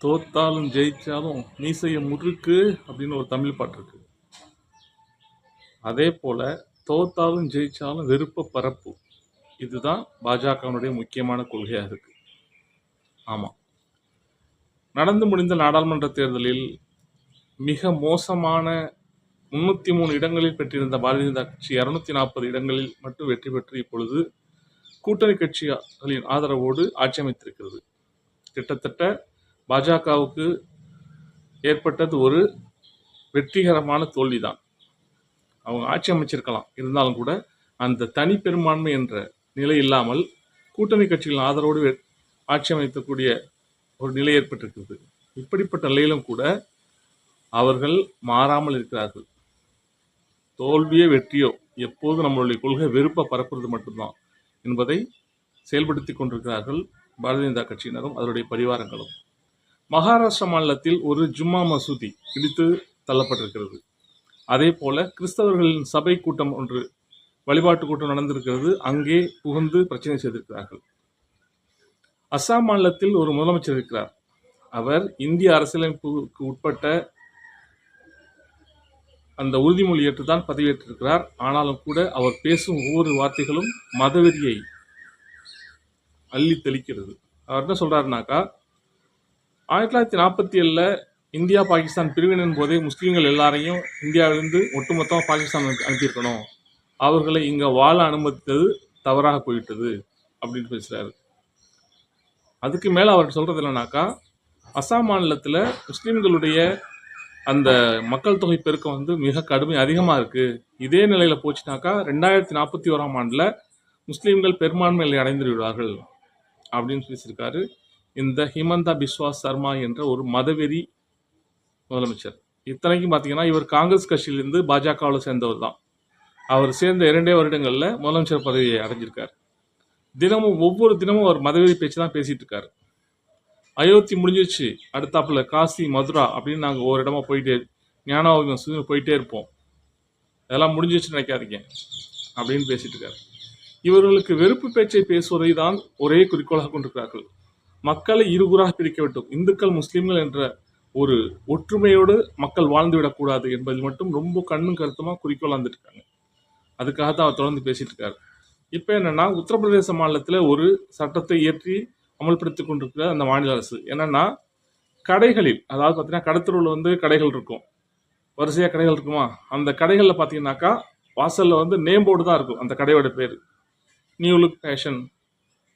தோத்தாலும் ஜெயிச்சாலும் மீசைய முறுக்கு அப்படின்னு ஒரு தமிழ் பாட்டு இருக்கு. அதே போல தோத்தாலும் ஜெயிச்சாலும் வெறுப்ப பரப்பு. இதுதான் பாஜகவினுடைய முக்கியமான கொள்கையாக இருக்கு. ஆமாம் நடந்து முடிந்த நாடாளுமன்ற தேர்தலில் மிக மோசமான முன்னூற்றி மூணு இடங்களில் பெற்றிருந்த பாரதிய ஜனதா கட்சி இரநூத்தி நாற்பது இடங்களில் மட்டும் வெற்றி பெற்று இப்பொழுது கூட்டணி கட்சிகளின் ஆதரவோடு ஆட்சி அமைத்திருக்கிறது. கிட்டத்தட்ட பாஜகவுக்கு ஏற்பட்டது ஒரு வெற்றிகரமான தோல்விதான். அவங்க ஆட்சி அமைச்சிருக்கலாம். இருந்தாலும் கூட அந்த தனி பெரும்பான்மை என்ற நிலை இல்லாமல் கூட்டணி கட்சிகளின் ஆதரவோடு ஆட்சி அமைக்கக்கூடிய ஒரு நிலை ஏற்பட்டிருக்கிறது. இப்படிப்பட்ட நிலையிலும் கூட அவர்கள் மாறாமல் இருக்கிறார்கள். தோல்வியோ வெற்றியோ எப்போது நம்மளுடைய கொள்கை வெறுப்பை பரப்புறது மட்டும்தான் என்பதை செயல்படுத்தி கொண்டிருக்கிறார்கள் பாரதிய ஜனதா கட்சியினரும் அதனுடைய பரிவாரங்களும். மகாராஷ்டிரா மாநிலத்தில் ஒரு ஜும்மா மசூதி இடித்து தள்ளப்பட்டிருக்கிறது. அதே போல கிறிஸ்தவர்களின் சபை கூட்டம் ஒன்று வழிபாட்டு கூட்டம் நடந்திருக்கிறது. அங்கே புகுந்து பிரச்சனை செய்திருக்கிறார்கள். அஸ்ஸாம் மாநிலத்தில் ஒரு முதலமைச்சர் இருக்கிறார். அவர் இந்திய அரசியலமைப்புக்கு உட்பட்ட அந்த உறுதிமொழி ஏற்றுதான் பதவியேற்றிருக்கிறார். ஆனாலும் கூட அவர் பேசும் ஒவ்வொரு வார்த்தைகளும் மதவெறியை அள்ளி தெளிக்கிறது. அவர் என்ன சொல்றாருனாக்கா ஆயிரத்தி தொள்ளாயிரத்தி நாற்பத்தி ஏழில் இந்தியா பாகிஸ்தான் பிரிவினின் போதே முஸ்லீம்கள் எல்லாரையும் இந்தியாவிலிருந்து ஒட்டுமொத்தமாக பாகிஸ்தான் அனுப்பியிருக்கணும். அவர்களை இங்கே வாழ அனுமதித்தது தவறாக போயிட்டது அப்படின்னு பேசுகிறாரு அதுக்கு மேலே அவர் சொல்கிறது என்னன்னாக்கா அசாம் மாநிலத்தில் முஸ்லீம்களுடைய அந்த மக்கள் தொகை பெருக்கம் வந்து மிக கடுமை அதிகமாக இருக்குது இதே நிலையில் போச்சுனாக்கா ரெண்டாயிரத்தி நாற்பத்தி ஓராம் ஆண்டில் முஸ்லீம்கள் பெரும்பான்மை அடைந்து விடுவார்கள் அப்படின்னு பேசியிருக்காரு. இந்த ஹிமந்தா பிஸ்வா சர்மா என்ற ஒரு மதவெறி முதலமைச்சர். இத்தனைக்கும் பார்த்தீங்கன்னா இவர் காங்கிரஸ் கட்சியிலிருந்து பாஜகவில் சேர்ந்தவர் தான். அவர் சேர்ந்த இரண்டே வருடங்களில் முதலமைச்சர் பதவியை அடைஞ்சிருக்கார். தினமும் ஒவ்வொரு தினமும் அவர் மதவெறி பேச்சு தான் பேசிகிட்டு இருக்காரு. அயோத்தி முடிஞ்சிருச்சு அடுத்தாப்புல காசி மதுரா அப்படின்னு நாங்கள் ஒவ்வொரு இடமா போயிட்டே ஞானாவோகம் சுற்றி போயிட்டே இருப்போம். அதெல்லாம் முடிஞ்சிச்சுன்னு நினைக்காதீங்க அப்படின்னு பேசிட்டு இருக்காரு. இவர்களுக்கு வெறுப்பு பேச்சை பேசுவதை தான் ஒரே குறிக்கோளாக கொண்டிருக்கிறார்கள். மக்களை இருகுறாக பிரிக்க வேண்டும். இந்துக்கள் முஸ்லீம்கள் என்ற ஒரு ஒற்றுமையோடு மக்கள் வாழ்ந்து விடக்கூடாது என்பதில் மட்டும் ரொம்ப கண்ணும் கருத்துமாக குறிக்கோள் வந்துட்டு அதுக்காக தான் அவர் தொடர்ந்து பேசிட்டு இருக்காரு. இப்போ என்னன்னா உத்தரப்பிரதேச மாநிலத்தில் ஒரு சட்டத்தை இயற்றி அமல்படுத்தி கொண்டிருக்கிற அந்த மாநில அரசு. என்னன்னா கடைகளில் அதாவது பார்த்தீங்கன்னா கடத்தூரில் வந்து கடைகள் இருக்கும். வரிசையாக கடைகள் இருக்குமா? அந்த கடைகளில் பார்த்தீங்கன்னாக்கா வாசலில் வந்து நேம் போர்டு தான் இருக்கும். அந்த கடையோட பேர். New look fashion.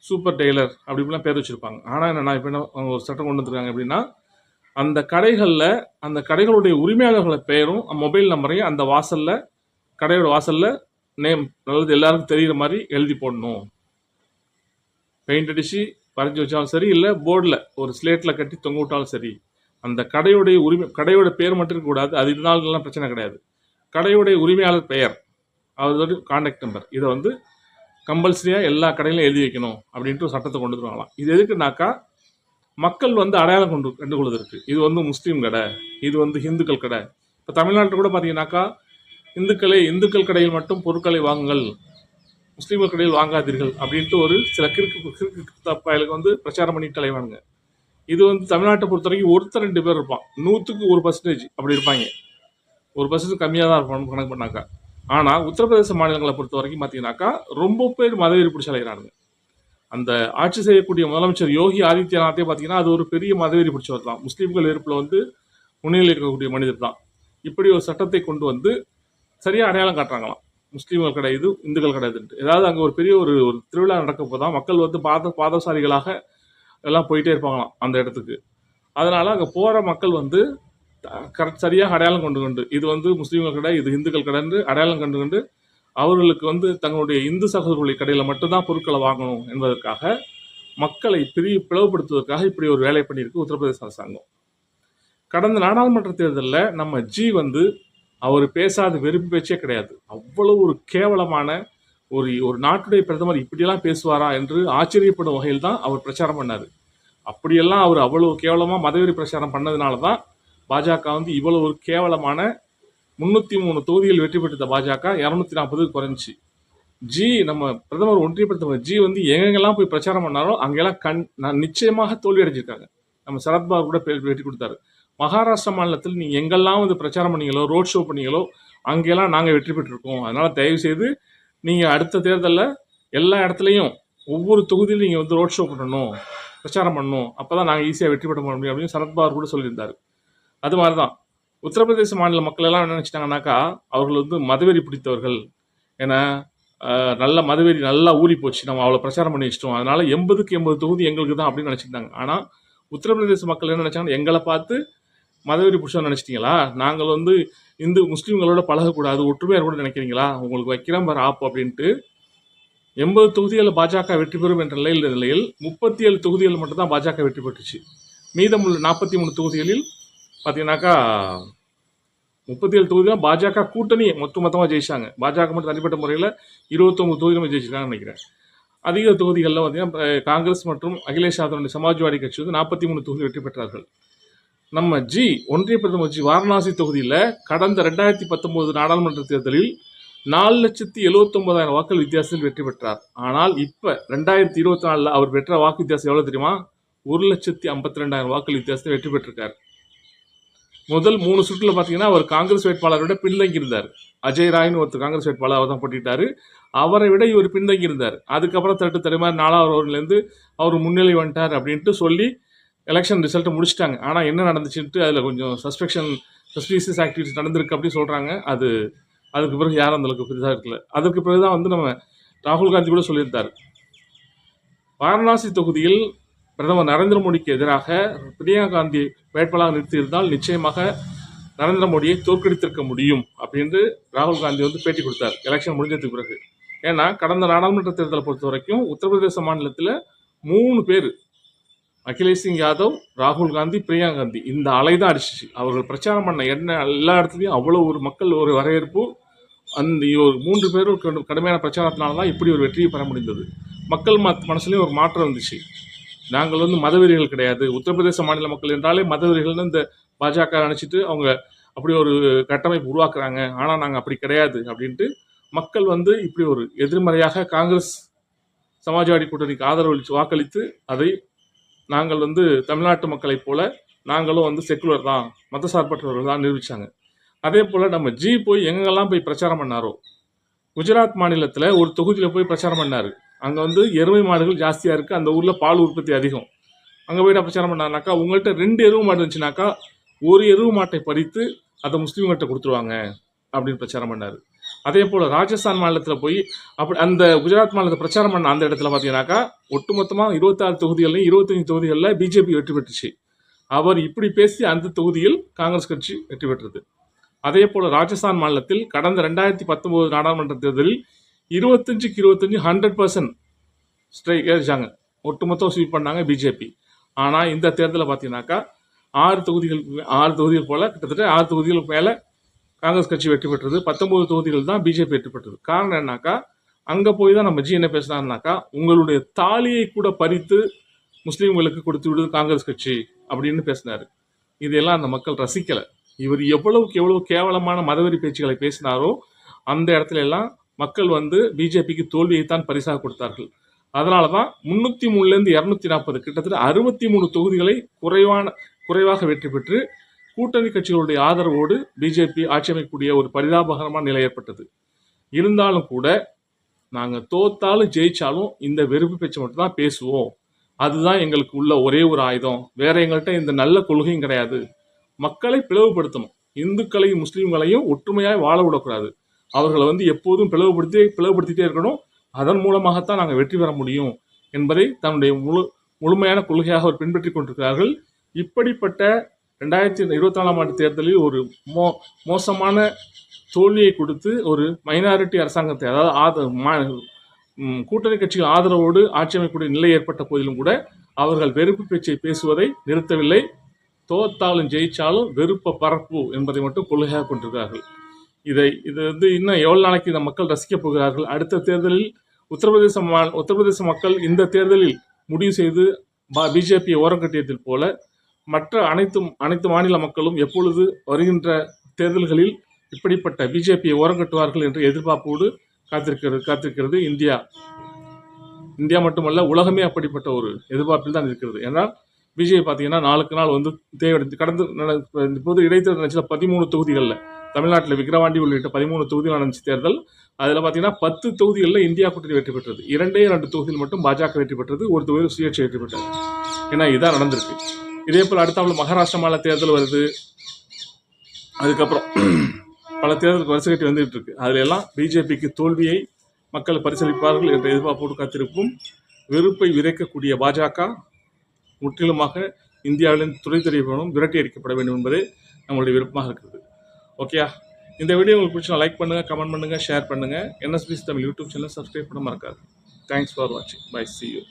Super tailor அப்படி இப்படிலாம் பேர் வச்சுருப்பாங்க. ஆனால் என்னன்னா இப்போ என்ன அவங்க ஒரு சட்டம் கொண்டு வந்துருக்காங்க அப்படின்னா அந்த கடைகளில் அந்த கடைகளுடைய உரிமையாளர்களை பெயரும் மொபைல் நம்பரையும் அந்த வாசலில் கடையோட வாசலில் நேம் நல்லது எல்லாருக்கும் தெரிகிற மாதிரி எழுதி போடணும். பெயிண்ட் அடித்து வரைஞ்சி வச்சாலும் சரி இல்லை போர்டில் ஒரு ஸ்லேட்டில் கட்டி தொங்க விட்டாலும் சரி அந்த கடையுடைய உரிமை கடையோட பேர் மட்டும் இருக்கக்கூடாது அது இருந்தாலும் பிரச்சனை கிடையாது. கடையுடைய உரிமையாளர் பெயர் அவரோட காண்டாக்ட் நம்பர் இதை வந்து கம்பல்சரியாக எல்லா கடையிலும் எழுதி வைக்கணும் அப்படின்ட்டு ஒரு சட்டத்தை கொண்டு வருவாங்களாம் இது எதுக்குனாக்கா மக்கள் வந்து அடையாளம் கொண்டு கண்டுகொள்வதற்கு. இது வந்து முஸ்லீம் கடை இது வந்து ஹிந்துக்கள் கடை. இப்போ தமிழ்நாட்டில் கூட பார்த்தீங்கன்னாக்கா இந்துக்களை இந்துக்கள் கடையில் மட்டும் பொருட்களை வாங்குங்கள் முஸ்லீம்கள் கடையில் வாங்காதீர்கள் அப்படின்ட்டு ஒரு சில கிறுக்கு கிறுக்கு பயலுக்கு வந்து பிரச்சாரம் பண்ணிட்டு தலைவானுங்க. இது வந்து தமிழ்நாட்டை பொறுத்த வரைக்கும் ஒருத்தர் ரெண்டு பேர் இருப்பான். நூற்றுக்கு ஒரு பர்சன்டேஜ் அப்படி இருப்பாங்க. ஒரு பர்சன்டேஜ் கம்மியாக தான் இருப்பான் கணக்கு பண்ணாக்கா. ஆனால் உத்தரப்பிரதேச மாநிலங்களை பொறுத்த வரைக்கும் பார்த்தீங்கன்னாக்கா ரொம்ப பேர் மதவெறி பிடிச்சி அலைகிறானுங்க அந்த ஆட்சி செய்யக்கூடிய முதலமைச்சர் யோகி ஆதித்யநாத்தே பார்த்தீங்கன்னா அது ஒரு பெரிய மதவெறி பிடிச்சவர் தான். முஸ்லீம்கள் எதிர்ப்பில் வந்து முன்னிலையில் இருக்கக்கூடிய மனிதர் தான். இப்படி ஒரு சட்டத்தை கொண்டு வந்து சரியாக அடையாளம் காட்டுறாங்களாம். முஸ்லீம்கள் கிடையாது இந்துக்கள் கிடையாதுன்ட்டு. ஏதாவது அங்கே ஒரு பெரிய ஒரு ஒரு திருவிழா நடக்கப்போ தான் மக்கள் வந்து பாத பாதசாரிகளாக எல்லாம் போயிட்டே இருப்பாங்களாம் அந்த இடத்துக்கு. அதனால் அங்கே போகிற மக்கள் வந்து கரெக்ட் சரியாக அடையாளம் கொண்டு கொண்டு இது வந்து முஸ்லீம்கள் கடை இது இந்துக்கள் கடைன்னு அடையாளம் கண்டு கொண்டு அவர்களுக்கு வந்து தங்களுடைய இந்து சகோதரர்களுடைய கடையில் மட்டும்தான் பொருட்களை வாங்கணும் என்பதற்காக மக்களை பிரி பிளவுபடுத்துவதற்காக இப்படி ஒரு வேலை பண்ணியிருக்கு உத்தரப்பிரதேச அரசாங்கம். கடந்த நாடாளுமன்ற தேர்தலில் நம்ம ஜி வந்து அவர் பேசாத வெறுப்பு பேச்சே கிடையாது. அவ்வளவு ஒரு கேவலமான ஒரு ஒரு நாட்டுடைய பிரதமர் இப்படியெல்லாம் பேசுவாரா என்று ஆச்சரியப்படும் வகையில் தான் அவர் பிரச்சாரம் பண்ணார். அப்படியெல்லாம் அவர் அவ்வளவு கேவலமாக மதவெறி பிரச்சாரம் பண்ணதுனால தான் பாஜக வந்து இவ்வளவு ஒரு கேவலமான முன்னூற்றி மூணு தொகுதிகள் வெற்றி பெற்ற பாஜக இரநூத்தி நாற்பது குறைஞ்சி. ஜி நம்ம பிரதமர் ஒன்றிய பிரதமர் ஜி வந்து எங்கெங்கெல்லாம் போய் பிரச்சாரம் பண்ணாரோ அங்கெல்லாம் கண் நான் நிச்சயமாக தோல்வி அடைஞ்சிருக்காங்க. நம்ம சரத்பாபு கூட வெற்றி கொடுத்தாரு. மகாராஷ்டிரா மாநிலத்தில் நீங்கள் எங்கெல்லாம் வந்து பிரச்சாரம் பண்ணீங்களோ ரோட் ஷோ பண்ணீங்களோ அங்கெல்லாம் நாங்கள் வெற்றி பெற்றிருக்கோம். அதனால் தயவு செய்து நீங்கள் அடுத்த தேர்தலில் எல்லா இடத்துலையும் ஒவ்வொரு தொகுதியிலும் நீங்கள் வந்து ரோட் ஷோ பண்ணணும் பிரச்சாரம் பண்ணணும். அப்போ தான் நாங்கள் ஈஸியாக வெற்றி பெற முடியும் அப்படின்னு சரத்பாபு கூட சொல்லியிருந்தார். அது மாதிரி தான் உத்தரப்பிரதேச மாநில மக்கள் எல்லாம் என்ன நினச்சிட்டாங்கனாக்கா அவர்கள் வந்து மதவெறி பிடித்தவர்கள். ஏன்னா நல்ல மதவெறி நல்லா ஊறி போச்சு. நம்ம அவ்வளோ பிரச்சாரம் பண்ணி வச்சிட்டோம். அதனால எண்பதுக்கு எண்பது தொகுதி எங்களுக்கு தான் அப்படின்னு நினச்சிருந்தாங்க ஆனால் உத்தரப்பிரதேச மக்கள் என்ன நினச்சாங்கன்னா எங்களை பார்த்து மதவெறி பிடிச்சோம்னு நினச்சிட்டிங்களா? நாங்கள் வந்து இந்து முஸ்லீம்களோட பழகக்கூடாது ஒற்றுமையாக கூட நினைக்கிறீங்களா? உங்களுக்கு வைக்கிறோம் பார் ஆப்பு அப்படின்ட்டு எண்பது தொகுதிகளில் பாஜக வெற்றி பெறும் என்ற நிலையில் இருந்த நிலையில் முப்பத்தி ஏழு தொகுதிகள் மட்டும்தான் பாஜக வெற்றி பெற்றுச்சு. மீதமுள்ள நாற்பத்தி மூணு தொகுதிகளில் பார்த்தீங்கன்னாக்கா முப்பத்தி ஏழு தொகுதியில் பாஜக கூட்டணி மொத்த மொத்தமாக ஜெயிச்சாங்க. பாஜக மட்டும் தனிப்பட்ட முறையில் இருபத்தொம்பது தொகுதியில் ஜெயிச்சிருக்காங்கன்னு நினைக்கிறேன். அதிக தொகுதிகளில் பார்த்தீங்கன்னா காங்கிரஸ் மற்றும் அகிலேஷ் யாதவனுடைய சமாஜ்வாடி கட்சி வந்து நாற்பத்தி மூணு தொகுதி வெற்றி பெற்றார்கள். நம்ம ஜி ஒன்றிய பிரதமர் ஜி வாரணாசி தொகுதியில் கடந்த ரெண்டாயிரத்தி பத்தொம்போது நாடாளுமன்ற தேர்தலில் நாலு லட்சத்தி எழுவத்தொன்பதாயிரம் வாக்குகள் வித்தியாசத்தில் வெற்றி பெற்றார். ஆனால் இப்போ ரெண்டாயிரத்தி இருபத்தி நாலில் அவர் பெற்ற வாக்கு வித்தியாசம் எவ்வளோ தெரியுமா? ஒரு லட்சத்தி ஐம்பத்தி ரெண்டாயிரம் வாக்குகள் வித்தியாசத்தில் வெற்றி பெற்றிருக்கார். முதல் மூணு சுற்றுல பார்த்தீங்கன்னா அவர் காங்கிரஸ் வேட்பாளரை விட பின்தங்கி இருந்தார் அஜய் ராய்னு ஒருத்தர் காங்கிரஸ் வேட்பாளர் அவர் தான் போட்டிட்டாரு அவரை விட இவர் பின்தங்கி இருந்தார் அதுக்கப்புறம் தட்டு தடுமாறி நாலாவது ஓவர்லேருந்து அவர் முன்னிலை வந்துட்டார் அப்படின்ட்டு சொல்லி எலெக்ஷன் ரிசல்ட்டை முடிச்சிட்டாங்க. ஆனால் என்ன நடந்துச்சுன்ட்டு அதில் கொஞ்சம் சஸ்பெக்ஷன் சஸ்பீசியஸ் ஆக்டிவிட்டிஸ் நடந்திருக்கு அப்படின்னு சொல்கிறாங்க அது அதுக்கு பிறகு யாரும் அந்தளவுக்கு பெரிதாக இருக்கல. அதுக்கு பிறகு தான் வந்து நம்ம ராகுல் காந்தி கூட சொல்லியிருந்தார். வாரணாசி தொகுதியில் பிரதமர் நரேந்திர மோடிக்கு எதிராக பிரியங்கா காந்தி வேட்பாளராக நிறுத்தியிருந்தால் நிச்சயமாக நரேந்திர மோடியை தோற்கடித்திருக்க முடியும் அப்படின்னு ராகுல் காந்தி வந்து பேட்டி கொடுத்தார். எலெக்ஷன் முடிஞ்சதுக்கு பிறகு. ஏன்னா கடந்த நாடாளுமன்ற தேர்தலை பொறுத்த வரைக்கும் உத்தரப்பிரதேச மாநிலத்தில் மூணு பேர் அகிலேஷ் சிங் யாதவ் ராகுல் காந்தி பிரியா காந்தி. இந்த அலை தான் அடிச்சிச்சு. அவர்கள் பிரச்சாரம் பண்ண என்ன எல்லா இடத்துலையும் அவ்வளோ ஒரு மக்கள் ஒரு வரவேற்பு அந்த ஒரு மூன்று பேரும் கடுமையான பிரச்சாரத்தினால தான் இப்படி ஒரு வெற்றியை பெற முடிந்தது. மக்கள் மத் மனசுலையும் ஒரு மாற்றம் வந்துச்சு. நாங்கள் வந்து மதவெறிகள் கிடையாது. உத்தரப்பிரதேச மாநில மக்கள் என்றாலே மதவெறிகள்னு இந்த பாஜக நினச்சிட்டு அவங்க அப்படி ஒரு கட்டமைப்பு உருவாக்குறாங்க. ஆனால் நாங்கள் அப்படி கிடையாது அப்படின்ட்டு மக்கள் வந்து இப்படி ஒரு எதிர்மறையாக காங்கிரஸ் சமாஜ்வாடி கூட்டணிக்கு ஆதரவு அளித்து வாக்களித்து அதை நாங்கள் வந்து தமிழ்நாட்டு மக்களைப் போல நாங்களும் வந்து செக்குலர் தான் மதசார்பற்றவர்கள் தான் நிரூபித்தாங்க அதே போல் நம்ம ஜி போய் எங்கெல்லாம் போய் பிரச்சாரம் பண்ணாரோ? குஜராத் மாநிலத்தில் ஒரு தொகுதியில் போய் பிரச்சாரம் பண்ணார். அங்கே வந்து எருமை மாடுகள் ஜாஸ்தியாக இருக்குது அந்த ஊரில் பால் உற்பத்தி அதிகம். அங்கே போய் பிரச்சாரம் பண்ணாருனாக்கா உங்கள்கிட்ட ரெண்டு எருவு மாடு இருந்துச்சுனாக்கா ஒரு எருவு மாட்டை பறித்து அதை முஸ்லீம்கிட்ட கொடுத்துருவாங்க அப்படின்னு பிரச்சாரம் பண்ணார். அதே போல் ராஜஸ்தான் மாநிலத்தில் போய் அப்படி அந்த குஜராத் மாநிலத்தை பிரச்சாரம் பண்ண அந்த இடத்துல பார்த்தீங்கன்னாக்கா ஒட்டுமொத்தமாக இருபத்தாறு தொகுதிகள்லையும் இருபத்தஞ்சு தொகுதிகளில் பிஜேபி வெற்றி பெற்றுச்சு. அவர் இப்படி பேசி அந்த தொகுதியில் காங்கிரஸ் கட்சி வெற்றி பெற்றது. அதே போல் ராஜஸ்தான் மாநிலத்தில் கடந்த ரெண்டாயிரத்தி பத்தொம்போது நாடாளுமன்ற தேர்தலில் இருபத்தஞ்சுக்கு இருபத்தஞ்சு ஹண்ட்ரட் பர்சன்ட் ஸ்ட்ரைக் ஏறிச்சாங்க ஒட்டுமொத்தம் ஸ்வீப் பண்ணாங்க பிஜேபி ஆனால் இந்த தேர்தலில் பார்த்தீங்கன்னாக்கா ஆறு தொகுதிகள் ஆறு தொகுதிகள் போல் கிட்டத்தட்ட ஆறு தொகுதிகளுக்கு மேலே காங்கிரஸ் கட்சி வெற்றி பெற்றது பத்தொம்பது தொகுதிகள் தான் பிஜேபி வெற்றி பெற்றது. காரணம் என்னன்னாக்கா அங்கே போய் தான் நம்ம ஜி என்ன பேசினாருனாக்கா உங்களுடைய தாலியை கூட பறித்து முஸ்லீம்களுக்கு கொடுத்து விடுது காங்கிரஸ் கட்சி அப்படின்னு பேசினார். இதெல்லாம் அந்த மக்கள் ரசிக்கலை. இவர் எவ்வளவுக்கு எவ்வளவு கேவலமான மதவெறி பேச்சுகளை பேசினாரோ அந்த இடத்துல எல்லாம் மக்கள் வந்து பிஜேபிக்கு தோல்வியைத்தான் பரிசாக கொடுத்தார்கள். அதனால தான் முன்னூற்றி மூணுலேருந்து இரநூத்தி நாற்பது கிட்டத்தட்ட அறுபத்தி மூணு தொகுதிகளை குறைவான குறைவாக வெற்றி பெற்று கூட்டணி கட்சிகளுடைய ஆதரவோடு பிஜேபி ஆட்சி அமைக்கக்கூடிய ஒரு பரிதாபகரமான நிலை ஏற்பட்டது. இருந்தாலும் கூட நாங்கள் தோத்தாலும் ஜெயிச்சாலும் இந்த வெறுப்பு பேச்சு மட்டும் தான் பேசுவோம். அதுதான் எங்களுக்கு உள்ள ஒரே ஒரு ஆயுதம். வேற எங்கள்கிட்ட இந்த நல்ல கொள்கையும் கிடையாது. மக்களை பிளவுபடுத்தணும். இந்துக்களையும் முஸ்லீம்களையும் ஒற்றுமையாக வாழ விடக்கூடாது. அவர்களை வந்து எப்போதும் பிளவுபடுத்தி பிளவுபடுத்திட்டே இருக்கணும். அதன் மூலமாகத்தான் நாங்கள் வெற்றி பெற முடியும் என்பதை தன்னுடைய முழு முழுமையான கொள்கையாக அவர் பின்பற்றி கொண்டிருக்கிறார்கள். இப்படிப்பட்ட ரெண்டாயிரத்தி இருபத்தி நாலாம் ஆண்டு தேர்தலில் ஒரு மோ மோசமான தோல்வியை கொடுத்து ஒரு மைனாரிட்டி அரசாங்கத்தை அதாவது ஆத மா கூட்டணி கட்சிகள் ஆதரவோடு ஆட்சி அமைக்கக்கூடிய நிலை ஏற்பட்ட போதிலும் கூட அவர்கள் வெறுப்பு பேச்சை பேசுவதை நிறுத்தவில்லை. தோத்தாலும் ஜெயிச்சாலும் வெறுப்ப பரப்பு என்பதை மட்டும் கொள்கையாக கொண்டிருக்கிறார்கள். இதை இது வந்து இன்னும் எவ்வளவு நாளைக்கு இந்த மக்கள் ரசிக்கப் போகிறார்கள்? அடுத்த தேர்தலில் உத்தரப்பிரதேச மா- உத்தரப்பிரதேச மக்கள் இந்த தேர்தலில் முடிவு செய்து பிஜேபியை ஓரங்கட்டியதில் போல மற்ற அனைத்து அனைத்து மாநில மக்களும் எப்பொழுது வருகின்ற தேர்தல்களில் இப்படிப்பட்ட பிஜேபியை ஓரங்கட்டுவார்கள் என்ற எதிர்பார்ப்போடு காத்திருக்கிறது காத்திருக்கிறது இந்தியா. இந்தியா மட்டுமல்ல உலகமே அப்படிப்பட்ட ஒரு எதிர்பார்ப்பில் தான் இருக்கிறது. ஏன்னால் பிஜேபி பார்த்தீங்கன்னா நாளுக்கு நாள் வந்து தேவையடைந்து கடந்து இப்போது இடைத்தேர்தல் நடந்துச்சுல பதிமூணு தொகுதிகளில் தமிழ்நாட்டில் விக்ரவாண்டி உள்ளிட்ட பதிமூணு தொகுதிகள் நடந்துச்சு தேர்தல் அதில் பார்த்தீங்கன்னா பத்து தொகுதிகளில் இந்தியா கூட்டணி வெற்றி பெற்றது. இரண்டே ரெண்டு தொகுதியில் மட்டும் பாஜக வெற்றி பெற்றது ஒரு தொகுதியில் சுயேட்சை வெற்றி பெற்றது. ஏன்னா இதுதான் நடந்திருக்கு. இதே போல் அடுத்தாமல் மகாராஷ்டிரா மாநில தேர்தல் வருது. அதுக்கப்புறம் பல தேர்தலுக்கு வரிசை கட்டி வந்துகிட்டு இருக்கு. அதுல எல்லாம் பிஜேபிக்கு தோல்வியை மக்கள் பரிசீலிப்பார்கள் என்ற எதிர்பார்ப்போடு காத்திருக்கும் வெறுப்பை விதைக்கக்கூடிய பாஜக முற்றிலுமாக இந்தியாவிலிருந்து துறை தெரியப்படும் விரட்டி அடிக்கப்பட வேண்டும் என்பதே நம்மளுடைய விருப்பமாக இருக்கிறது. ஓகேயா? இந்த வீடியோ உங்களுக்கு பிடிச்சா லைக் பண்ணுங்கள் கமெண்ட் பண்ணுங்கள் ஷேர் பண்ணுங்கள் NSPC Tamil YouTube channel subscribe பண்ண மறக்காது. தேங்க்ஸ் ஃபார் வாட்சிங் பை சி யூ